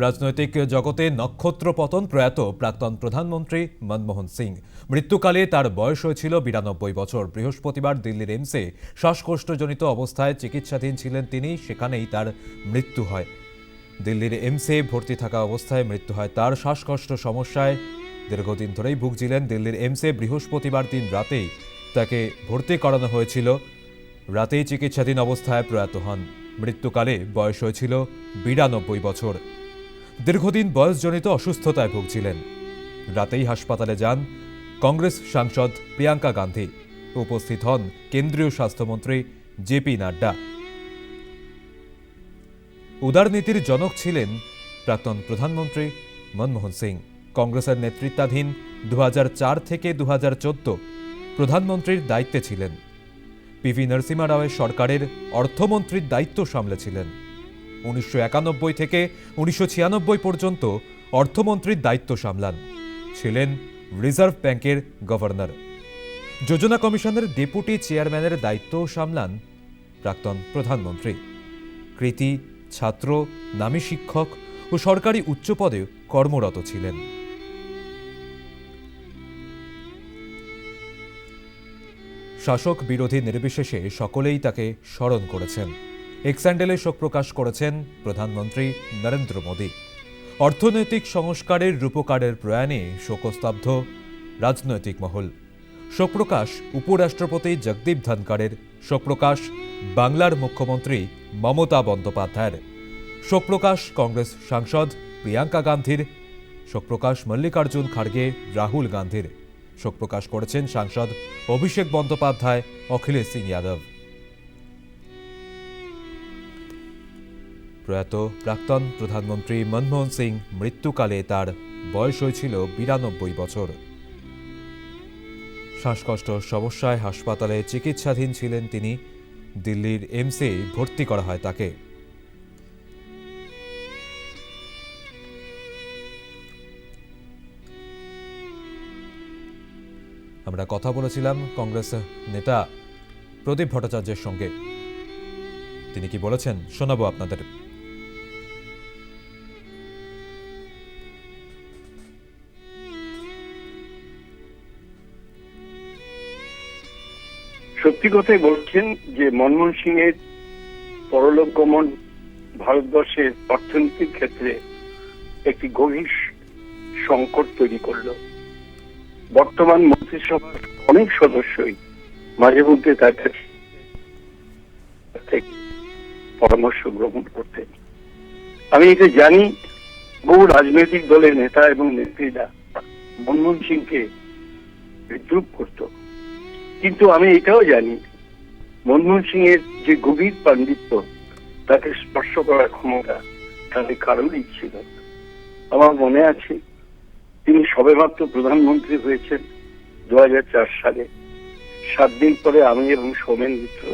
রাজনৈতিক জগতে নক্ষত্র পতন প্রয়াত প্রাক্তন প্রধানমন্ত্রী মনমোহন সিং। মৃত্যুকালে তার বয়স হয়েছিল বিরানব্বই বছর। বৃহস্পতিবার দিল্লির এমসে শ্বাসকষ্টজনিত অবস্থায় চিকিৎসাধীন ছিলেন তিনি, সেখানেই তার মৃত্যু হয়। দিল্লির এমসে ভর্তি থাকা অবস্থায় মৃত্যু হয় তার শ্বাসকষ্ট সমস্যায়। দীর্ঘদিন ধরেই ভুগছিলেন দিল্লির এমসে বৃহস্পতিবার দিন রাতেই। তাকে ভর্তি করানো হয়েছিল। রাতেই চিকিৎসাধীন অবস্থায় প্রয়াত হন। মৃত্যুকালে বয়স হয়েছিল বিরানব্বই বছর। দীর্ঘদিন বয়সজনিত অসুস্থতায় ভুগছিলেন। রাতেই হাসপাতালে যান কংগ্রেস সাংসদ প্রিয়াঙ্কা গান্ধী। উপস্থিত হন কেন্দ্রীয় স্বাস্থ্যমন্ত্রী জেপি নাড্ডা। উদারনীতির জনক ছিলেন প্রাক্তন প্রধানমন্ত্রী মনমোহন সিং। কংগ্রেসের নেতৃত্বাধীন দু হাজার চার থেকে দু হাজার চোদ্দ প্রধানমন্ত্রীর দায়িত্বে ছিলেন। পিভি নরসিমা রাওয়ের সরকারের অর্থমন্ত্রীর দায়িত্ব সামলেছিলেন উনিশশো একানব্বই থেকে উনিশশো ছিয়ানব্বই পর্যন্ত অর্থমন্ত্রীর দায়িত্ব সামলান। ছিলেন রিজার্ভ ব্যাংকের গভর্নর। যোজনা কমিশনের ডেপুটি চেয়ারম্যানের দায়িত্ব সামলান প্রাক্তন প্রধানমন্ত্রী। কৃতি, ছাত্র, নামী শিক্ষক ও সরকারি উচ্চ পদে কর্মরত ছিলেন। শাসক বিরোধী নির্বিশেষে সকলেই তাকে স্মরণ করেছেন। এক্স্যান্ডেলে শোক প্রকাশ করেছেন প্রধানমন্ত্রী নরেন্দ্র মোদী। অর্থনৈতিক সংস্কারের রূপকারের প্রয়াণে শোকস্তব্ধ রাজনৈতিক মহল। শোকপ্রকাশ উপরাষ্ট্রপতি জগদীপ ধনকরের শোকপ্রকাশ বাংলার মুখ্যমন্ত্রী মমতা বন্দ্যোপাধ্যায়ের। শোকপ্রকাশ কংগ্রেস সাংসদ প্রিয়াঙ্কা গান্ধীর। শোকপ্রকাশ মল্লিকার্জুন খাড়গে রাহুল গান্ধীর। শোক প্রকাশ করেছেন সাংসদ অভিষেক বন্দ্যোপাধ্যায়, অখিলেশ সিং যাদব। প্রয়াত প্রাক্তন প্রধানমন্ত্রী মনমোহন সিং মৃত্যুকালে তার বয়স হয়েছিল বিরানব্বই বছর। শ্বাসকষ্ট সমস্যায় হাসপাতালে চিকিৎসাধীন ছিলেন তিনি। দিল্লির এমসে ভর্তি করা হয় তাকে। আমরা কথা বলেছিলাম কংগ্রেস নেতা প্রদীপ ভট্টাচার্যের সঙ্গে। তিনি কি বলেছেন শোনাবো আপনাদের। সত্যি কথাই বলছেন যে মনমোহন সিং এর পরলোক গমন ভারতবর্ষের অর্থনীতির ক্ষেত্রে একটি গভীর সংকট তৈরি করল। বর্তমান মন্ত্রিসভার অনেক সদস্যই মাঝে মধ্যে তার থেকে পরামর্শ গ্রহণ করতেন। আমি এটা জানি, বহু রাজনৈতিক দলের নেতা এবং নেত্রীরা মনমোহন সিংকে বিদ্রুপ করত। কিন্তু আমি এটাও জানি, মনমোহন সিং এর যে গভীর পাণ্ডিত্য, তাকে স্পর্শ করার ক্ষমতা তাদের কারণেই ছিল আমার মনে আছে, তিনি সবেমাত্র প্রধানমন্ত্রী হয়েছেন দু হাজার চার সালে। সাত দিন পরে আমি এবং সোমেন মিত্র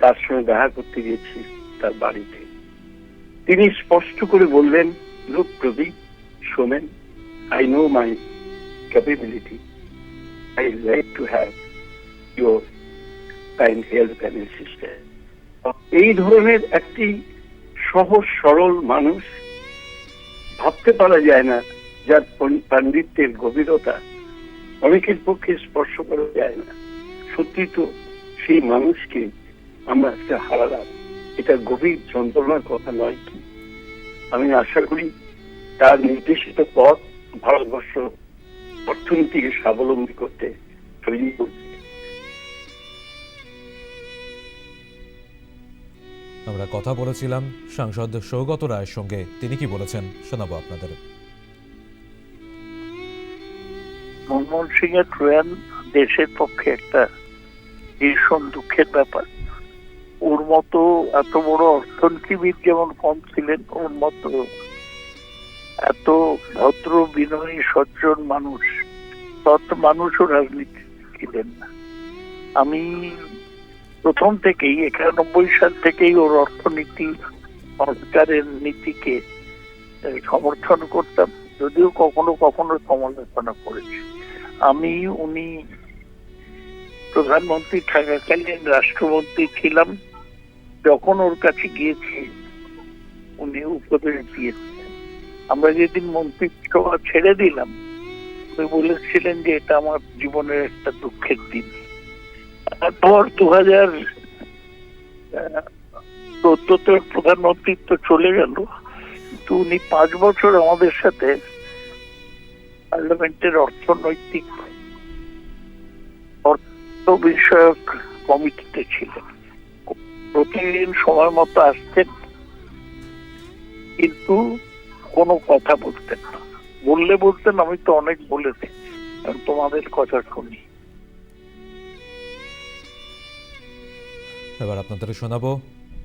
তার সঙ্গে দেখা করতে গিয়েছি তার বাড়িতে। তিনি স্পষ্ট করে বললেন, লোক Pradeep Somen I know my capability I like to have your kind help and assistant এই ধরনের একটি সহজ, সরল মানুষ ভাবতে পারা যায় না, যার পাণ্ডিত্যের গভীরতা অনেকের পক্ষে স্পর্শ করা যায় না। সত্যি তো সেই মানুষকে আমরা আজকে হারালাম। এটা গভীর যন্ত্রণার কথা নয় কি? আমি আশা করি তার নির্দেশিত পথ ভারতবর্ষ অর্থনীতিকে স্বাবলম্বী করতে তৈরি করছে আমরা কথা বলেছিলাম সাংসদ সৌগত রায়ের সঙ্গে। তিনি কি বলেছেন? শোনাবো আপনাদের। মনমোহন সিং এর প্রয়াণ দেশের পক্ষে একটা ভীষণ দুঃখের ব্যাপার। ওর মতো এত বড় অর্থনীতিবিদ যেমন কম ছিলেন, ওর মতো এত ভদ্র, বিনয়ী, সজ্জন মানুষ তত মানুষও রাজনীতি ছিলেন না। আমি প্রথম থেকেই, একানব্বই সাল থেকেই ওর অর্থনীতি সরকারের নীতিকে সমর্থন করতাম। যদিও কখনো কখনো সমালোচনা করেছি। আমি, উনি প্রধানমন্ত্রী থাকাকালীন রাষ্ট্রমন্ত্রী ছিলাম। যখন ওর কাছে গিয়েছি, উনি উপদেশ দিয়েছেন আমরা যেদিন মন্ত্রিসভা ছেড়ে দিলাম, উনি বলেছিলেন যে এটা আমার জীবনের একটা দুঃখের দিন। তারপর দু হাজার চোদ্দতে প্রধানমন্ত্রী তো চলে গেল, কিন্তু উনি পাঁচ বছর আমাদের সাথে পার্লামেন্টের অর্থনৈতিক অর্থ বিষয়ক কমিটিতে ছিলেন। প্রতিদিন সময় মতো আসতেন, কিন্তু কোনো কথা বলতেন না। বললে বলতেন, আমি তো অনেক বলেছি তোমাদের কথা শুনি। এবার আপনাদের শোনাবো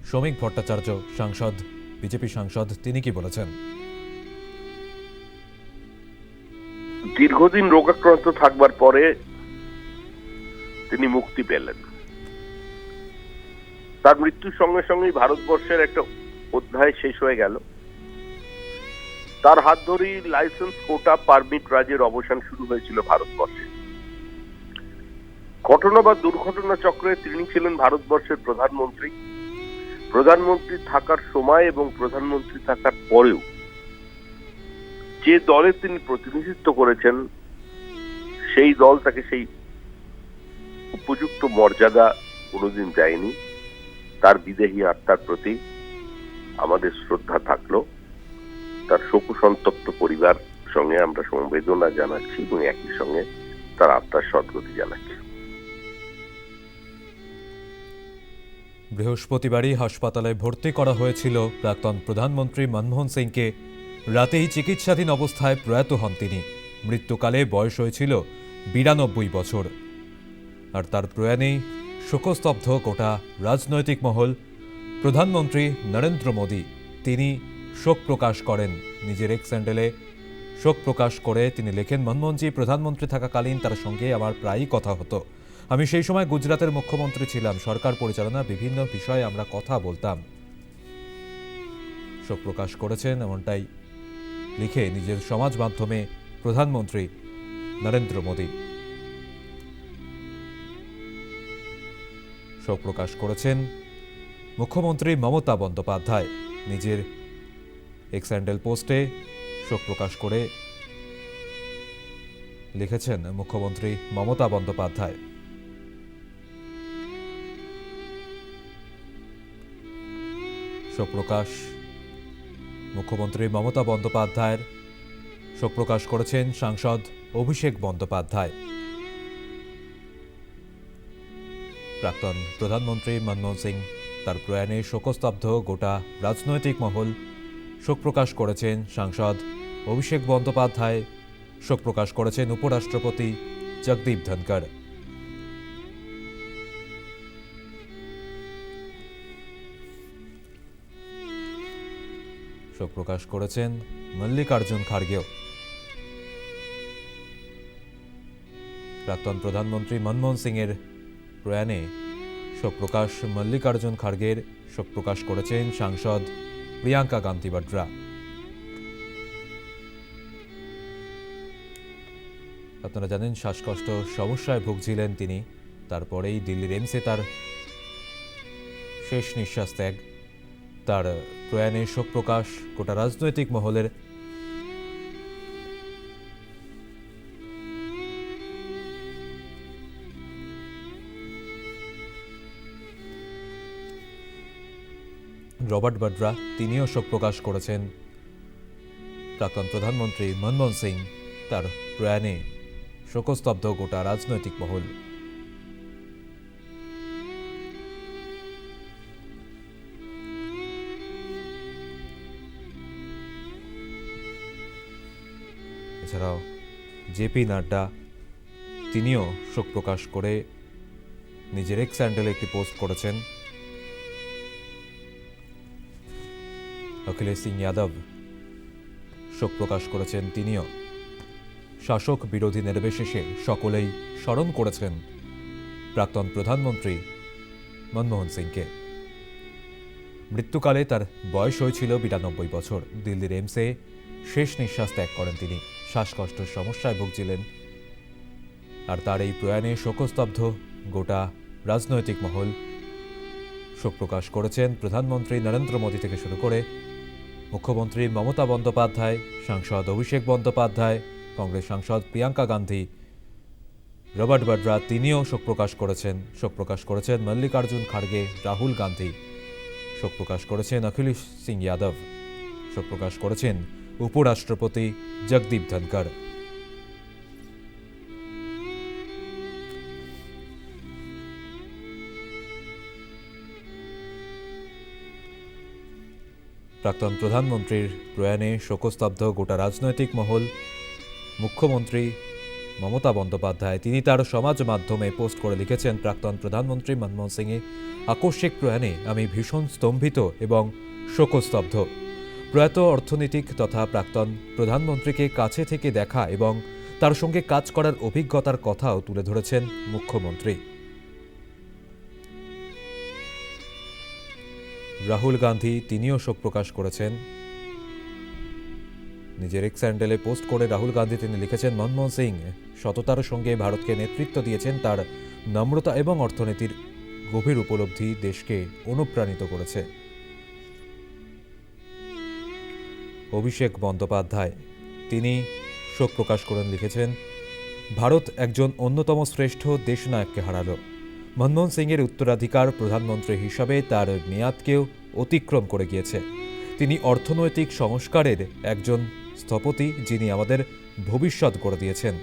শ্রমিক ভট্টাচার্য, সাংসদ, বিজেপি সাংসদ, তিনি কি বলেছেন? দীর্ঘদিন রোগাক্রান্ত থাকবার পরে তিনি মুক্তি পেলেন। তার মৃত্যুর সঙ্গে সঙ্গেই ভারতবর্ষের একটা অধ্যায় শেষ হয়ে গেল। তার হাত ধরেই লাইসেন্স, কোটা, পারমিট রাজের অবসান শুরু হয়েছিল ভারতবর্ষে। ঘটনা বা দুর্ঘটনা চক্রে তিনি ছিলেন ভারতবর্ষের প্রধানমন্ত্রী। প্রধানমন্ত্রী থাকার সময় এবং প্রধানমন্ত্রী থাকার পরেও যে দলে তিনি প্রতিনিধিত্ব করেছেন, সেই দল তাকে সেই উপযুক্ত মর্যাদা কোনোদিন দেয়নি। তার বিদেহী আত্মার প্রতি আমাদের শ্রদ্ধা থাকল। তার শোকসন্তপ্ত পরিবার সঙ্গে আমরা সমবেদনা জানাচ্ছি এবং একই সঙ্গে তার আত্মার সদ্গতি জানাচ্ছি। বৃহস্পতিবারই হাসপাতালে ভর্তি করা হয়েছিল প্রাক্তন প্রধানমন্ত্রী মনমোহন সিংকে। রাতেই চিকিৎসাধীন অবস্থায় প্রয়াত হন তিনি। মৃত্যুকালে বয়স হয়েছিল বিরানব্বই বছর। আর তার প্রয়াণেই শোকস্তব্ধ গোটা রাজনৈতিক মহল, প্রধানমন্ত্রী নরেন্দ্র মোদী, তিনি শোক প্রকাশ করেন। নিজের এক স্যান্ডেলে শোক প্রকাশ করে তিনি লেখেন, মনমোহনজি, প্রধানমন্ত্রী থাকাকালীন তার সঙ্গে আমার প্রায়ই কথা হতো। আমি সেই সময় গুজরাতের মুখ্যমন্ত্রী ছিলাম। সরকার পরিচালনা বিভিন্ন বিষয়ে আমরা কথা বলতাম। শোক প্রকাশ করেছেন এমনটাই লিখে নিজের সমাজ মাধ্যমে প্রধানমন্ত্রী নরেন্দ্র মোদী। শোক প্রকাশ করেছেন মুখ্যমন্ত্রী মমতা বন্দ্যোপাধ্যায়। নিজের এক্স হ্যান্ডেল পোস্টে শোক প্রকাশ করে লিখেছেন মুখ্যমন্ত্রী মমতা বন্দ্যোপাধ্যায়। শোক প্রকাশ মুখ্যমন্ত্রী মমতা বন্দ্যোপাধ্যায়ের শোক প্রকাশ করেছেন সাংসদ অভিষেক বন্দ্যোপাধ্যায়। প্রাক্তন প্রধানমন্ত্রী মনমোহন সিং তার প্রয়াণে শোকস্তব্ধ গোটা রাজনৈতিক মহল শোক প্রকাশ করেছেন সাংসদ অভিষেক বন্দ্যোপাধ্যায়। শোক প্রকাশ করেছেন উপরাষ্ট্রপতি জগদীপ ধনকর শোক প্রকাশ করেছেন মল্লিকার্জুন খাড়গেও প্রাক্তন প্রধানমন্ত্রী মনমোহন সিংয়ের প্রয়াণে শোক প্রকাশ, মল্লিকার্জুন খাড়গের শোক প্রকাশ করেছেন সাংসদ প্রিয়াঙ্কা গান্ধী বাড্রা। আপনারা জানেন, শ্বাসকষ্ট সমস্যায় ভুগছিলেন তিনি, তারপরেই দিল্লির এমসে তার শেষ নিঃশ্বাস ত্যাগ, তার প্রয়াণে শোক প্রকাশ গোটা রাজনৈতিক মহলের রবার্ট বাড্রা, তিনিও শোক প্রকাশ করেছেন। প্রাক্তন প্রধানমন্ত্রী মনমোহন সিং তার প্রয়াণে শোকস্তব্ধ গোটা রাজনৈতিক মহল। এছাড়াও জেপি নাড্ডা, তিনিও শোক প্রকাশ করে নিজের এক্স স্যান্ডেলে একটি পোস্ট করেছেন। অখিলেশ সিং যাদব শোক প্রকাশ করেছেন, তিনিও শাসক বিরোধী নির্বিশেষে সকলেই স্মরণ করেছেন প্রাক্তন প্রধানমন্ত্রী মনমোহন সিংকে। মৃত্যুকালে তার বয়স হয়েছিল বিরানব্বই বছর। দিল্লির এমসে শেষ নিঃশ্বাস ত্যাগ করেন তিনি। শ্বাসকষ্টের সমস্যায় ভুগছিলেন। আর তার এই প্রয়াণে শোকস্তব্ধ গোটা রাজনৈতিক মহল শোক প্রকাশ করেছেন প্রধানমন্ত্রী নরেন্দ্র মোদী থেকে শুরু করে মুখ্যমন্ত্রী মমতা বন্দ্যোপাধ্যায়, সাংসদ অভিষেক বন্দ্যোপাধ্যায়, কংগ্রেস সাংসদ প্রিয়াঙ্কা গান্ধী, রবার্ট বাড্রা তিনিও শোক প্রকাশ করেছেন। শোক প্রকাশ করেছেন মল্লিকার্জুন খাড়গে, রাহুল গান্ধী। শোক প্রকাশ করেছেন অখিলেশ সিং যাদব। শোক প্রকাশ করেছেন উপরাষ্ট্রপতি জগদীপ ধনকর প্রাক্তন প্রধানমন্ত্রীর প্রয়াণে শোকস্তব্ধ গোটা রাজনৈতিক মহল, মুখ্যমন্ত্রী মমতা বন্দ্যোপাধ্যায়, তিনি তার সমাজ মাধ্যমে পোস্ট করে লিখেছেন, প্রাক্তন প্রধানমন্ত্রী মনমোহন সিংয়ে আকস্মিক প্রয়াণে আমি ভীষণ স্তম্ভিত এবং শোকস্তব্ধ। প্রয়াত অর্থনীতিক তথা প্রাক্তন প্রধানমন্ত্রীকে কাছে থেকে দেখা এবং তার সঙ্গে কাজ করার অভিজ্ঞতার কথাও তুলে ধরেছেন মুখ্যমন্ত্রী। রাহুল গান্ধী তিনিও শোক প্রকাশ করেছেন। নিজের এক্স স্যান্ডেলে পোস্ট করে রাহুল গান্ধী তিনি লিখেছেন, মনমোহন সিং সততার সঙ্গে ভারতকে নেতৃত্ব দিয়েছেন, তার নম্রতা এবং অর্থনীতির গভীর উপলব্ধি দেশকে অনুপ্রাণিত করেছে। অভিষেক বন্দ্যোপাধ্যায়। তিনি শোক প্রকাশ করেন, লিখেছেন, ভারত একজন অন্যতম শ্রেষ্ঠ দেশনায়ককে হারাল। মনমোহন সিংয়ের উত্তরাধিকার প্রধানমন্ত্রী হিসাবে তার মেয়াদকেও অতিক্রম করে গিয়েছে। তিনি অর্থনৈতিক সংস্কারের একজন স্থপতি যিনি আমাদের ভবিষ্যৎ গড়ে দিয়েছেন।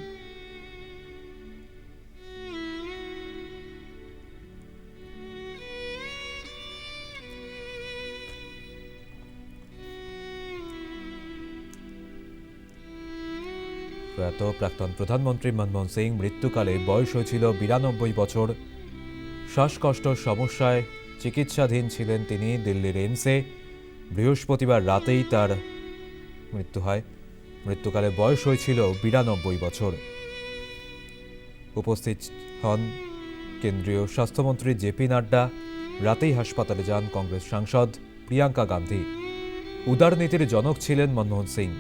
প্রয়াত প্রাক্তন প্রধানমন্ত্রী মনমোহন সিং মৃত্যুকালে বয়স হয়েছিল বিরানব্বই বছর। শ্বাসকষ্ট সমস্যায় চিকিৎসাধীন ছিলেন তিনি দিল্লির এইমসে। বৃহস্পতিবার রাতেই তার মৃত্যু হয়। মৃত্যুকালে বয়স হয়েছিল বিরানব্বই বছর। উপস্থিত হন কেন্দ্রীয় স্বাস্থ্যমন্ত্রী জেপি নাড্ডা। রাতেই হাসপাতালে যান কংগ্রেস সাংসদ প্রিয়াঙ্কা গান্ধী। উদারনীতির জনক ছিলেন মনমোহন সিং।